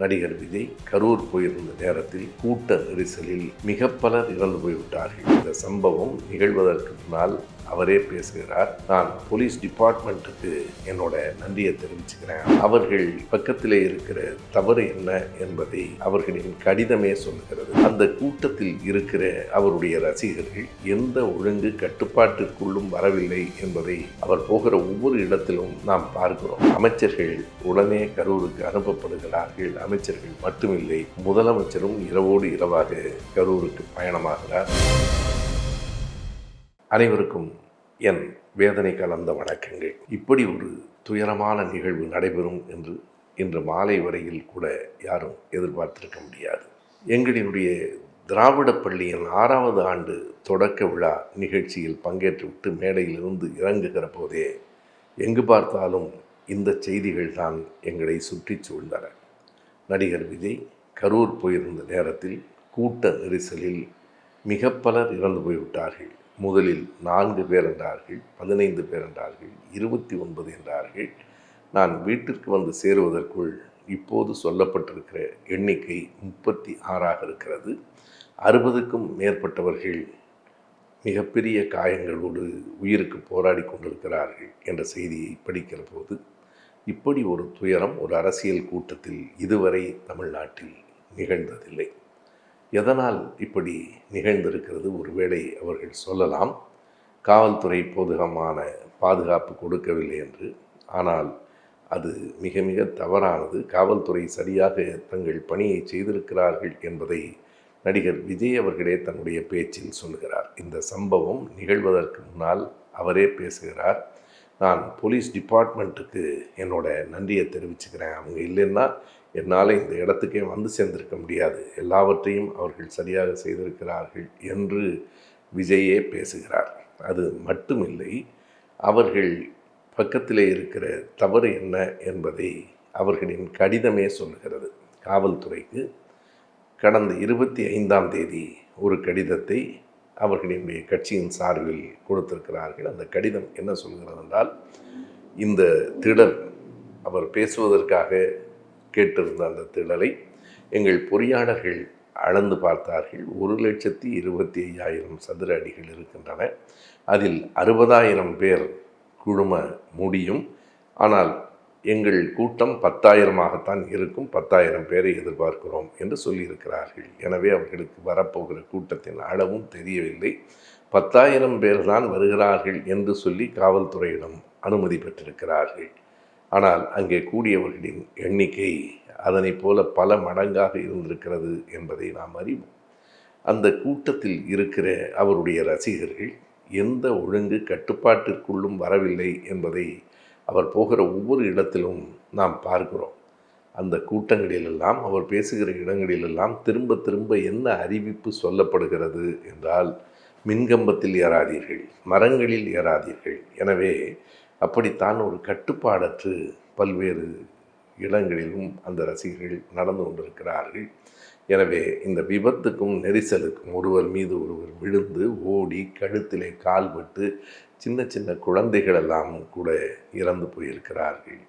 நடிகர் விஜய் கரூர் போயிருந்த நேரத்தில் கூட்ட நெரிசலில் மிக பலர் இறந்து போய்விட்டார்கள். இந்த சம்பவம் நிகழ்வதற்கு முன்னால் அவரே பேசுகிறார். நான் போலீஸ் டிபார்ட்மெண்ட்டுக்கு என்னோட நன்றியை தெரிவிச்சுக்கிறேன். அவர்கள் பக்கத்திலே இருக்கிற தவறு என்ன என்பதை அவர்களின் கடிதமே சொல்கிறது. அந்த கூட்டத்தில் இருக்கிற அவருடைய ரசிகர்கள் எந்த ஒழுங்கு கட்டுப்பாட்டிற்குள்ளும் வரவில்லை என்பதை அவர் போகிற ஒவ்வொரு இடத்திலும் நாம் பார்க்கிறோம். அமைச்சர்கள் உடனே கரூருக்கு அனுப்பப்படுகிறார்கள். அமைச்சர்கள் மட்டுமில்லை முதலமைச்சரும் இரவோடு இரவாக கரூருக்கு பயணமாகிறார். அனைவருக்கும் என் வேதனை கலந்த வணக்கங்கள். இப்படி ஒரு துயரமான நிகழ்வு நடைபெறும் என்று இன்று மாலை வரையில் கூட யாரும் எதிர்பார்த்திருக்க முடியாது. எங்களினுடைய திராவிட பள்ளியின் ஆறாவது ஆண்டு தொடக்க விழா நிகழ்ச்சியில் பங்கேற்றுவிட்டு மேடையிலிருந்து இறங்குகிற போதே எங்கு பார்த்தாலும் இந்த செய்திகள் தான் எங்களை சுற்றி சூழ்ந்தன. நடிகர் விஜய் கரூர் போயிருந்த நேரத்தில் கூட்ட நெரிசலில் மிக பலர் இறந்து போய்விட்டார்கள். முதலில் நான்கு பேர் என்றார்கள் பதினைந்து பேர் என்றார்கள் இருபத்தி ஒன்பது என்றார்கள். நான் வீட்டிற்கு வந்து சேருவதற்குள் இப்போது சொல்லப்பட்டிருக்கிற எண்ணிக்கை முப்பத்தி ஆறாக இருக்கிறது. அறுபதுக்கும் மேற்பட்டவர்கள் மிகப்பெரிய காயங்களோடு உயிருக்கு போராடி கொண்டிருக்கிறார்கள் என்ற செய்தியை படிக்கிற போது இப்படி ஒரு துயரம் ஒரு அரசியல் கூட்டத்தில் இதுவரை தமிழ்நாட்டில் நிகழ்ந்ததில்லை. எதனால் இப்படி நிகழ்ந்திருக்கிறது? ஒருவேளை அவர்கள் சொல்லலாம். காவல்துறை போதுகமான பாதுகாப்பு கொடுக்கவில்லை என்று. ஆனால் அது மிக மிக தவறானது. காவல்துறை சரியாக தங்கள் பணியை செய்திருக்கிறார்கள் என்பதை நடிகர் விஜய் அவர்களே தன்னுடைய பேச்சில் சொல்லுகிறார். இந்த சம்பவம் நிகழ்வதற்கு முன்னால் அவரே பேசுகிறார். நான் போலீஸ் டிபார்ட்மெண்ட்டுக்கு என்னோட நன்றியை தெரிவிச்சுக்கிறேன். அவங்க இல்லைன்னா என்னால் இந்த இடத்துக்கே வந்து சேர்ந்திருக்க முடியாது. எல்லாவற்றையும் அவர்கள் சரியாக செய்திருக்கிறார்கள் என்று விஜயே பேசுகிறார். அது மட்டுமில்லை அவர்கள் பக்கத்திலே இருக்கிற தவறு என்ன என்பதை அவர்களின் கடிதமே சொல்லுகிறது. காவல்துறைக்கு கடந்த இருபத்தி ஐந்தாம் தேதி ஒரு கடிதத்தை அவர்களினுடைய கட்சியின் சார்பில் கொடுத்திருக்கிறார்கள். அந்த கடிதம் என்ன சொல்கிறது என்றால் இந்த திடல் அவர் பேசுவதற்காக கேட்டிருந்த அந்த திடலை எங்கள் பொறியாளர்கள் அளந்து பார்த்தார்கள். ஒரு லட்சத்தி இருபத்தி ஐயாயிரம் சதுர அடிகள் இருக்கின்றன. அதில் அறுபதாயிரம் பேர் குழும முடியும். ஆனால் எங்கள் கூட்டம் பத்தாயிரமாகத்தான் இருக்கும். பத்தாயிரம் பேரை எதிர்பார்க்கிறோம் என்று சொல்லியிருக்கிறார்கள். எனவே அவர்களுக்கு வரப்போகிற கூட்டத்தின் அளவும் தெரியவில்லை. பத்தாயிரம் பேர் தான் வருகிறார்கள் என்று சொல்லி காவல்துறையிடம் அனுமதி பெற்றிருக்கிறார்கள். ஆனால் அங்கே கூடியவர்களின் எண்ணிக்கை அதனை போல பல மடங்காக இருந்திருக்கிறது என்பதை நாம் அறிவோம். அந்த கூட்டத்தில் இருக்கிற அவருடைய ரசிகர்கள் எந்த ஒழுங்கு கட்டுப்பாட்டிற்குள்ளும் வரவில்லை என்பதை அவர் போகிற ஒவ்வொரு இடத்திலும் நாம் பார்க்கிறோம். அந்த கூட்டங்களிலெல்லாம் அவர் பேசுகிற இடங்களிலெல்லாம் திரும்ப திரும்ப என்ன அறிவிப்பு சொல்லப்படுகிறது என்றால் மின்கம்பத்தில் ஏறாதீர்கள் மரங்களில் ஏறாதீர்கள். எனவே அப்படித்தான் ஒரு கட்டுப்பாடற்று பல்வேறு இடங்களிலும் அந்த ரசிகர்கள் நடந்து கொண்டிருக்கிறார்கள். எனவே இந்த விபத்துக்கும் நெரிசலுக்கும் ஒருவர் மீது ஒருவர் விழுந்து ஓடி கழுத்திலே கால்பட்டு சின்ன சின்ன குழந்தைகளெல்லாம் கூட இறந்து போயிருக்கிறார்கள்.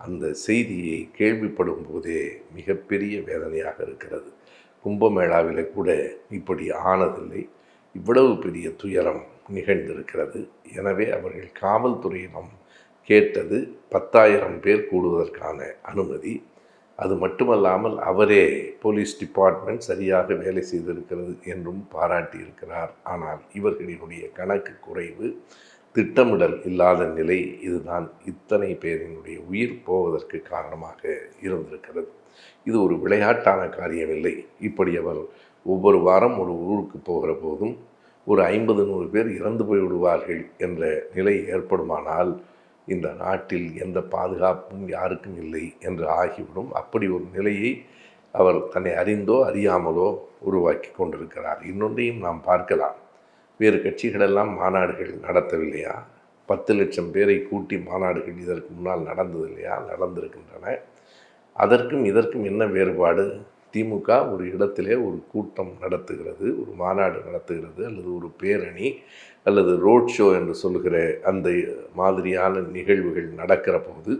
அந்த செய்தியை கேள்விப்படும் போதே மிகப்பெரிய வேதனையாக இருக்கிறது. கும்பமேளாவில் கூட இப்படி ஆனதில்லை. இவ்வளவு பெரிய துயரம் நிகழ்ந்திருக்கிறது. எனவே அவர்கள் காவல்துறையிடம் கேட்டது பத்தாயிரம் பேர் கூடுவதற்கான அனுமதி. அது மட்டுமல்லாமல் அவரே போலீஸ் டிபார்ட்மெண்ட் சரியாக வேலை செய்திருக்கிறது என்றும் பாராட்டியிருக்கிறார். ஆனால் இவர்களினுடைய கணக்கு குறைவு திட்டமிடல் இல்லாத நிலை இதுதான். இத்தனை பேரினுடைய உயிர் போவதற்கு காரணமாக இருந்திருக்கிறது. இது ஒரு விளையாட்டான காரியமில்லை. இப்படி அவர் ஒவ்வொரு வாரம் ஒரு ஊருக்கு போகிற போதும் ஒரு ஐம்பது நூறு பேர் இறந்து போய் விடுவார்கள் என்ற நிலை ஏற்படுமானால் இந்த நாட்டில் எந்த பாதுகாப்பும் யாருக்கும் இல்லை என்று ஆகிவிடும். அப்படி ஒரு நிலையை அவர் தன்னை அறிந்தோ அறியாமலோ உருவாக்கி கொண்டிருக்கிறார். இன்னொன்றையும் நாம் பார்க்கலாம். வேறு கட்சிகளெல்லாம் மாநாடுகள் நடத்தவில்லையா? பத்து லட்சம் பேரை கூட்டி மாநாடுகள் இதற்கு முன்னால் நடந்தது இல்லையா? நடந்திருக்கின்றன. அதற்கும் இதற்கும் என்ன வேறுபாடு? திமுக ஒரு இடத்திலே ஒரு கூட்டம் நடத்துகிறது ஒரு மாநாடு நடத்துகிறது அல்லது ஒரு பேரணி அல்லது ரோட் ஷோ என்று சொல்லுகிற அந்த மாதிரியான நிகழ்வுகள் நடக்கிற போது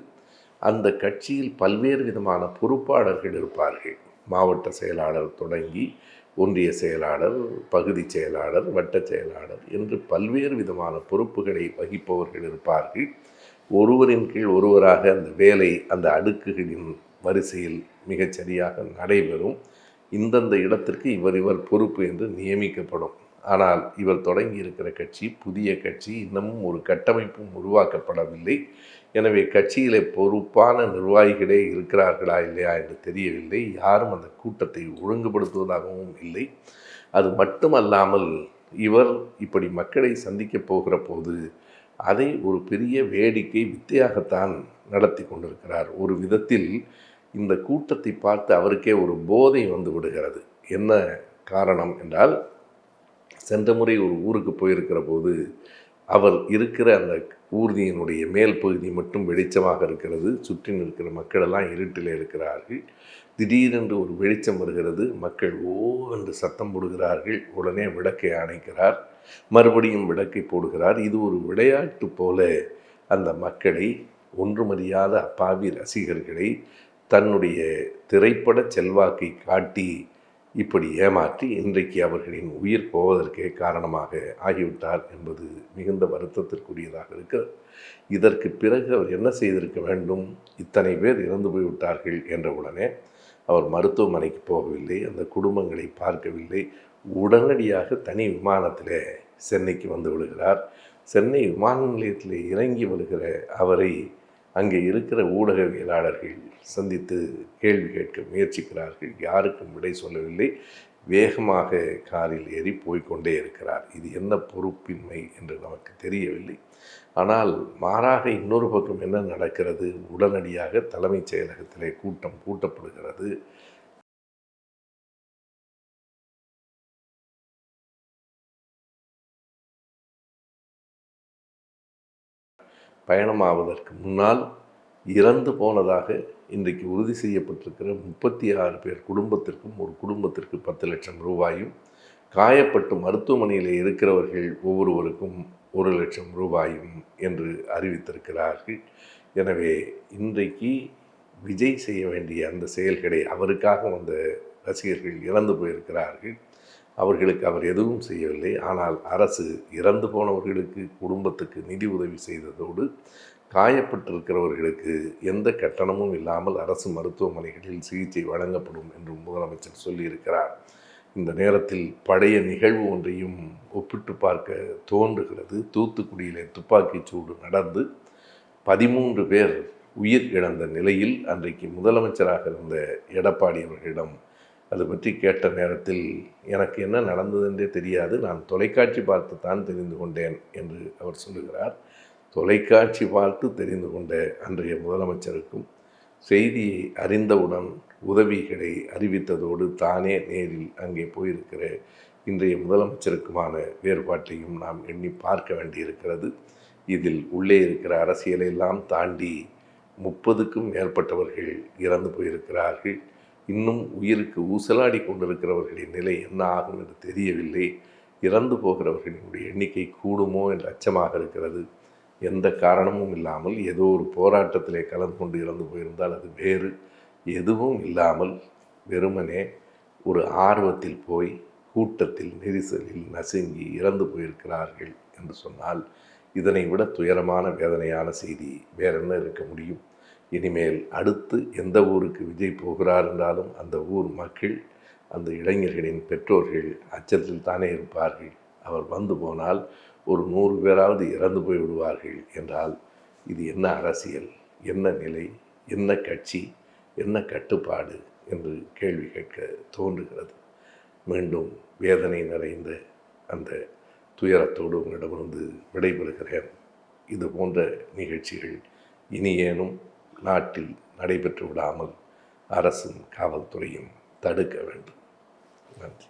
அந்த கட்சியில் பல்வேறு விதமான பொறுப்பாளர்கள் இருப்பார்கள். மாவட்ட செயலாளர் தொடங்கி ஒன்றிய செயலாளர் பகுதி செயலாளர் வட்ட செயலாளர் என்று பல்வேறு விதமான பொறுப்புகளை வகிப்பவர்கள் இருப்பார்கள். ஒருவரின் கீழ் ஒருவராக அந்த வேலை அந்த அடுக்குகளின் வரிசையில் மிகச்சரியாக நடைபெறும். இந்தந்த இடத்திற்கு இவர் இவர் பொறுப்பு என்று நியமிக்கப்படும். ஆனால் இவர் தொடங்கி இருக்கிற கட்சி புதிய கட்சி இன்னமும் ஒரு கட்டமைப்பும் உருவாக்கப்படவில்லை. எனவே கட்சியிலே பொறுப்பான நிர்வாகிகளே இருக்கிறார்களா இல்லையா என்று தெரியவில்லை. யாரும் அந்த கூட்டத்தை ஒழுங்குபடுத்துவதாகவும் இல்லை. அது மட்டுமல்லாமல் இவர் இப்படி மக்களை சந்திக்கப் போகிற போது அதை ஒரு பெரிய வேடிக்கை வித்தையாகத்தான் நடத்தி கொண்டிருக்கிறார். ஒரு விதத்தில் இந்த கூட்டத்தை பார்த்து அவருக்கே ஒரு போதை வந்து விடுகிறது. என்ன காரணம் என்றால் சென்ற முறை ஒரு ஊருக்கு போயிருக்கிற போது அவர் இருக்கிற அந்த ஊர்தியினுடைய மேல் பகுதி மட்டும் வெளிச்சமாக இருக்கிறது. சுற்றி நிற்கிற மக்களெல்லாம் இருட்டில் இருக்கிறார்கள். திடீரென்று ஒரு வெளிச்சம் வருகிறது. மக்கள் ஓ என்று சத்தம் போடுகிறார்கள். உடனே விளக்கை அணைக்கிறார். மறுபடியும் விளக்கை போடுகிறார். இது ஒரு விளையாட்டு போல அந்த மக்களை ஒன்றுமறியாத அப்பாவி ரசிகர்களை தன்னுடைய திரைப்பட செல்வாக்கை காட்டி இப்படி ஏமாற்றி இன்றைக்கு அவர்களின் உயிர் போவதற்கே காரணமாக ஆகிவிட்டார் என்பது மிகுந்த வருத்தத்திற்குரியதாக இருக்கிறது. இதற்கு பிறகு அவர் என்ன செய்திருக்க வேண்டும்? இத்தனை பேர் இறந்து போய்விட்டார்கள் என்ற உடனே அவர் மருத்துவமனைக்கு போகவில்லை அந்த குடும்பங்களை பார்க்கவில்லை. உடனடியாக தனி விமானத்தில் சென்னைக்கு வந்து விடுகிறார். சென்னை விமான நிலையத்தில் இறங்கி வருகிற அவரை அங்கே இருக்கிற ஊடகவியலாளர்கள் சந்தித்து கேள்வி கேட்க முயற்சிக்கிறார்கள். யாருக்கும் விடை சொல்லவில்லை. வேகமாக காரில் ஏறி போய்கொண்டே இருக்கிறார். இது என்ன பொறுப்பின்மை என்று நமக்கு தெரியவில்லை. ஆனால் மாறாக இன்னொரு பக்கம் என்ன நடக்கிறது? உடனடியாக தலைமைச் செயலகத்திலே கூட்டம் கூட்டப்படுகிறது. பயணமாவதற்கு முன்னால் இறந்து போனதாக இன்றைக்கு உறுதி செய்யப்பட்டிருக்கிற முப்பத்தி ஆறு பேர் குடும்பத்திற்கும் ஒரு குடும்பத்திற்கு பத்து லட்சம் ரூபாயும் காயப்பட்டு மருத்துவமனையில் இருக்கிறவர்கள் ஒவ்வொருவருக்கும் ஒரு லட்சம் ரூபாயும் என்று அறிவித்திருக்கிறார்கள். எனவே இன்றைக்கு விஜய் செய்ய வேண்டிய அந்த செயல்களை அவருக்காக வந்த ரசிகர்கள் இறந்து போயிருக்கிறார்கள். அவர்களுக்கு அவர் எதுவும் செய்யவில்லை. ஆனால் அரசு இறந்து போனவர்களுக்கு குடும்பத்துக்கு நிதி உதவி செய்ததோடு காயப்பட்டிருக்கிறவர்களுக்கு எந்த கட்டணமும் இல்லாமல் அரசு மருத்துவமனைகளில் சிகிச்சை வழங்கப்படும் என்று முதலமைச்சர் சொல்லியிருக்கிறார். இந்த நேரத்தில் பழைய நிகழ்வு ஒன்றையும் ஒப்பிட்டு பார்க்க தோன்றுகிறது. தூத்துக்குடியிலே துப்பாக்கிச் சூடு நடந்து பதிமூன்று பேர் உயிர் இழந்த நிலையில் அன்றைக்கு முதலமைச்சராக இருந்த எடப்பாடி அவர்களிடம் அது பற்றி கேட்ட நேரத்தில் எனக்கு என்ன நடந்ததென்றே தெரியாது. நான் தொலைக்காட்சி பார்த்து தான் தெரிந்து கொண்டேன் என்று அவர் சொல்லுகிறார். தொலைக்காட்சி பார்த்து தெரிந்து கொண்ட அன்றைய முதலமைச்சருக்கும் செய்தியை அறிந்தவுடன் உதவிகளை அறிவித்ததோடு தானே நேரில் அங்கே போயிருக்கிற இன்றைய முதலமைச்சருக்குமான வேறுபாட்டையும் நாம் எண்ணி பார்க்க வேண்டியிருக்கிறது. இதில் உள்ளே இருக்கிற அரசியலெல்லாம் தாண்டி முப்பதுக்கும் மேற்பட்டவர்கள் இறந்து போயிருக்கிறார்கள். இன்னும் உயிருக்கு ஊசலாடி கொண்டிருக்கிறவர்களின் நிலை என்ன ஆகும் என்று தெரியவில்லை. இறந்து போகிறவர்களினுடைய எண்ணிக்கை கூடுமோ என்ற அச்சமாக இருக்கிறது. எந்த காரணமும் இல்லாமல் ஏதோ ஒரு போராட்டத்திலே கலந்து கொண்டு இறந்து போயிருந்தால் அது வேறு. எதுவும் இல்லாமல் வெறுமனே ஒரு ஆர்வத்தில் போய் கூட்டத்தில் நெரிசலில் நசுங்கி இறந்து போயிருக்கிறார்கள் என்று சொன்னால் இதனை விட துயரமான வேதனையான செய்தி வேறென்ன இருக்க முடியும்? இனிமேல் அடுத்து எந்த ஊருக்கு விஜய் போகிறார் என்றாலும் அந்த ஊர் மக்கள் அந்த இளைஞர்களின் பெற்றோர்கள் அச்சத்தில் தானே இருப்பார்கள். அவர் வந்து போனால் ஒரு நூறு பேராவது இறந்து போய் விடுவார்கள் என்றால் இது என்ன அரசியல் என்ன நிலை என்ன கட்சி என்ன கட்டுப்பாடு என்று கேள்வி கேட்க தோன்றுகிறது. மீண்டும் வேதனை நிறைந்த அந்த துயரத்தோடு உங்களிடமிருந்து விடைபெறுகிறேன். இது போன்ற நிகழ்ச்சிகள் இனியேனும் நாட்டில் நடைபெற்று விடாமல் அரசும் காவல்துறையும் தடுக்க வேண்டும். நன்றி.